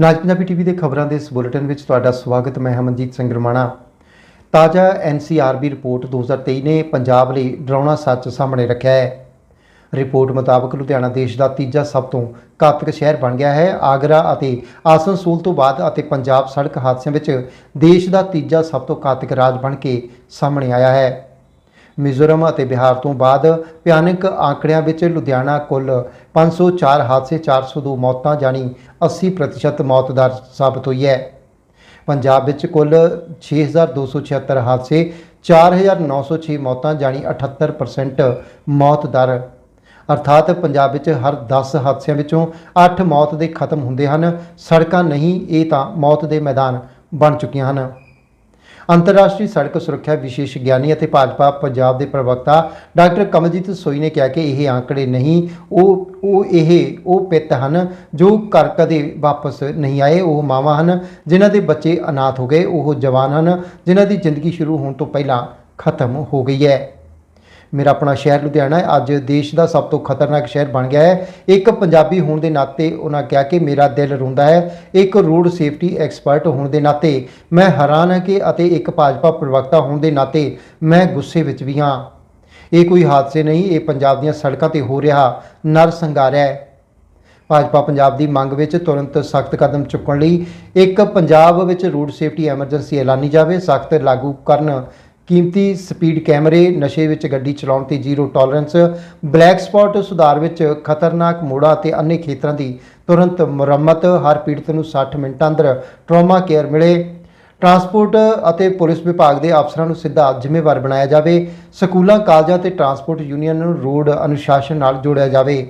ਨਾਜ Punjabi TV ਦੇ ਖਬਰਾਂ ਦੇ ਇਸ ਬੁਲੇਟਿਨ ਵਿੱਚ ਤੁਹਾਡਾ ਸਵਾਗਤ, ਮੈਂ ਹਮਨਜੀਤ ਸਿੰਘ ਰਮਾਣਾ। ਤਾਜ਼ਾ ਐਨਸੀਆਰਬੀ ਰਿਪੋਰਟ 2023 ਨੇ ਪੰਜਾਬ ਲਈ ਡਰਾਉਣਾ ਸੱਚ ਸਾਹਮਣੇ ਰੱਖਿਆ ਹੈ। ਰਿਪੋਰਟ ਮੁਤਾਬਕ ਲੁਧਿਆਣਾ ਦੇਸ਼ ਦਾ ਤੀਜਾ ਸਭ ਤੋਂ ਘਾਤਕ ਸ਼ਹਿਰ ਬਣ ਗਿਆ ਹੈ। ਆਗਰਾ ਅਤੇ ਆਸਨਸੋਲ ਤੋਂ ਬਾਅਦ ਅਤੇ ਪੰਜਾਬ ਸੜਕ ਹਾਦਸਿਆਂ ਵਿੱਚ ਦੇਸ਼ ਦਾ ਤੀਜਾ ਸਭ ਤੋਂ ਘਾਤਕ ਰਾਜ ਬਣ ਕੇ ਸਾਹਮਣੇ ਆਇਆ ਹੈ। ਮਿਜ਼ੋਰਮ ਅਤੇ ਬਿਹਾਰ ਤੋਂ ਬਾਅਦ ਭਿਆਨਕ ਆંકੜਿਆਂ ਵਿੱਚ ਲੁਧਿਆਣਾ ਕੁੱਲ 504 ਹਾਦਸੇ 402 ਮੌਤਾਂ ਜਾਨੀ 80% ਮੌਤ ਦਰ ਸਾਬਤ ਹੋਈ ਹੈ। ਪੰਜਾਬ ਵਿੱਚ ਕੁੱਲ 6276 ਹਾਦਸੇ 4906 ਮੌਤਾਂ ਜਾਨੀ 78% ਮੌਤ ਦਰ। ਅਰਥਾਤ ਪੰਜਾਬ ਵਿੱਚ ਹਰ 10 ਹਾਦਸਿਆਂ ਵਿੱਚੋਂ 8 ਮੌਤ ਦੇ ਖਤਮ ਹੁੰਦੇ ਹਨ। ਸੜਕਾਂ ਨਹੀਂ, ਇਹ ਤਾਂ ਮੌਤ ਦੇ ਮੈਦਾਨ ਬਣ ਚੁੱਕੀਆਂ ਹਨ। ਅੰਤਰਰਾਸ਼ਟਰੀ ਸੜਕ ਸੁਰੱਖਿਆ ਵਿਸ਼ੇਸ਼ ਗਿਆਨੀ ਅਤੇ ਭਾਜਪਾ ਪੰਜਾਬ ਦੇ ਪ੍ਰਵਕਤਾ ਡਾਕਟਰ ਕਮਲਜੀਤ ਸੋਈ ਨੇ ਕਿਹਾ ਕਿ ਇਹ ਆંકੜੇ ਨਹੀਂ, ਉਹ ਉਹ ਇਹ, ਉਹ ਪਿੱਤ ਹਨ ਜੋ ਘਰ ਕਦੇ ਵਾਪਸ ਨਹੀਂ ਆਏ, ਉਹ ਮਾਵਾਂ ਹਨ, ਜਿਨ੍ਹਾਂ ਦੇ ਬੱਚੇ ਅਨਾਥ ਹੋ ਗਏ, ਉਹ ਜਵਾਨ ਹਨ, ਜਿਨ੍ਹਾਂ ਦੀ ਜ਼ਿੰਦਗੀ ਸ਼ੁਰੂ ਹੋਣ ਤੋਂ ਪਹਿਲਾਂ ਖਤਮ ਹੋ ਗਈ ਹੈ। ਮੇਰਾ ਆਪਣਾ ਸ਼ਹਿਰ ਲੁਧਿਆਣਾ ਹੈ। ਅੱਜ ਦੇਸ਼ ਦਾ ਸਭ ਤੋਂ ਖਤਰਨਾਕ ਸ਼ਹਿਰ ਬਣ ਗਿਆ ਹੈ। ਇੱਕ ਪੰਜਾਬੀ ਹੋਣ ਦੇ ਨਾਤੇ ਉਹਨਾਂ ਕਿਹਾ ਕਿ ਮੇਰਾ ਦਿਲ ਰੋਂਦਾ ਹੈ। ਇੱਕ ਰੋਡ ਸੇਫਟੀ ਐਕਸਪਰਟ ਹੋਣ ਦੇ ਨਾਤੇ ਮੈਂ ਹੈਰਾਨ ਹਾਂ ਕਿ ਅਤੇ ਇੱਕ ਭਾਜਪਾ ਪ੍ਰਵਕਤਾ ਹੋਣ ਦੇ ਨਾਤੇ ਮੈਂ ਗੁੱਸੇ ਵਿੱਚ ਵੀ ਹਾਂ। ਇਹ ਕੋਈ ਹਾਦਸੇ ਨਹੀਂ, ਇਹ ਪੰਜਾਬ ਦੀਆਂ ਸੜਕਾਂ ਤੇ ਹੋ ਰਿਹਾ ਨਰ ਸੰਘਾਰ ਹੈ। ਭਾਜਪਾ ਪੰਜਾਬ ਦੀ ਮੰਗ ਵਿੱਚ ਤੁਰੰਤ ਸਖਤ ਕਦਮ ਚੁੱਕਣ ਲਈ ਇੱਕ ਪੰਜਾਬ ਵਿੱਚ ਰੋਡ ਸੇਫਟੀ ਐਮਰਜੈਂਸੀ ਐਲਾਨੀ ਜਾਵੇ, ਸਖਤ ਲਾਗੂ ਕਰਨ ਕੀਮਤੀ ਸਪੀਡ ਕੈਮਰੇ, ਨਸ਼ੇ ਵਿੱਚ ਗੱਡੀ ਚਲਾਉਣ ਤੇ ਜ਼ੀਰੋ ਟੋਲਰੈਂਸ ਬਲੈਕ ਸਪਾਟ ਸੁਧਾਰ ਵਿੱਚ ਖਤਰਨਾਕ ਮੋੜਾਂ ਤੇ ਅੰਨੇ ਖੇਤਰਾਂ ਦੀ ਤੁਰੰਤ ਮੁਰੰਮਤ, ਹਰ ਪੀੜਤ ਨੂੰ 60 ਮਿੰਟਾਂ ਅੰਦਰ ਟਰਾਮਾ ਕੇਅਰ ਮਿਲੇ। ਟਰਾਂਸਪੋਰਟ ਅਤੇ ਪੁਲਿਸ ਵਿਭਾਗ ਦੇ ਅਫਸਰਾਂ ਨੂੰ ਸਿੱਧਾ ਜ਼ਿੰਮੇਵਾਰ ਬਣਾਇਆ ਜਾਵੇ। ਸਕੂਲਾਂ, ਕਾਲਜਾਂ ਤੇ ਟਰਾਂਸਪੋਰਟ ਯੂਨੀਅਨ ਨੂੰ ਰੋਡ ਅਨੁਸ਼ਾਸਨ ਨਾਲ ਜੋੜਿਆ ਜਾਵੇ।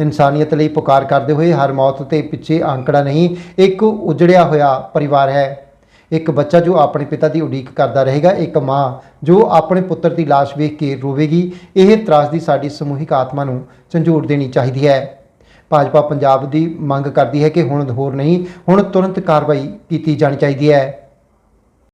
ਇਨਸਾਨੀਅਤ ਲਈ ਪੁਕਾਰ ਕਰਦੇ ਹੋਏ ਹਰ ਮੌਤ ਤੇ ਪਿੱਛੇ ਅੰਕੜਾ ਨਹੀਂ, ਇੱਕ ਉਜੜਿਆ ਹੋਇਆ ਪਰਿਵਾਰ ਹੈ। ਇੱਕ ਬੱਚਾ ਜੋ ਆਪਣੇ ਪਿਤਾ ਦੀ ਉਡੀਕ ਕਰਦਾ ਰਹੇਗਾ, ਇੱਕ ਮਾਂ ਜੋ ਆਪਣੇ ਪੁੱਤਰ ਦੀ ਲਾਸ਼ ਵੇਖ ਕੇ ਰੋਵੇਗੀ, ਇਹ ਤਰਾਸਦੀ ਸਾਡੀ ਸਮੂਹਿਕ ਆਤਮਾ ਨੂੰ ਝੰਜੋੜ ਦੇਣੀ ਚਾਹੀਦੀ ਹੈ। ਭਾਜਪਾ ਪੰਜਾਬ ਦੀ ਮੰਗ ਕਰਦੀ ਹੈ ਕਿ ਹੁਣ ਹੋਰ ਨਹੀਂ, ਹੁਣ ਤੁਰੰਤ ਕਾਰਵਾਈ ਕੀਤੀ ਜਾਣੀ ਚਾਹੀਦੀ ਹੈ।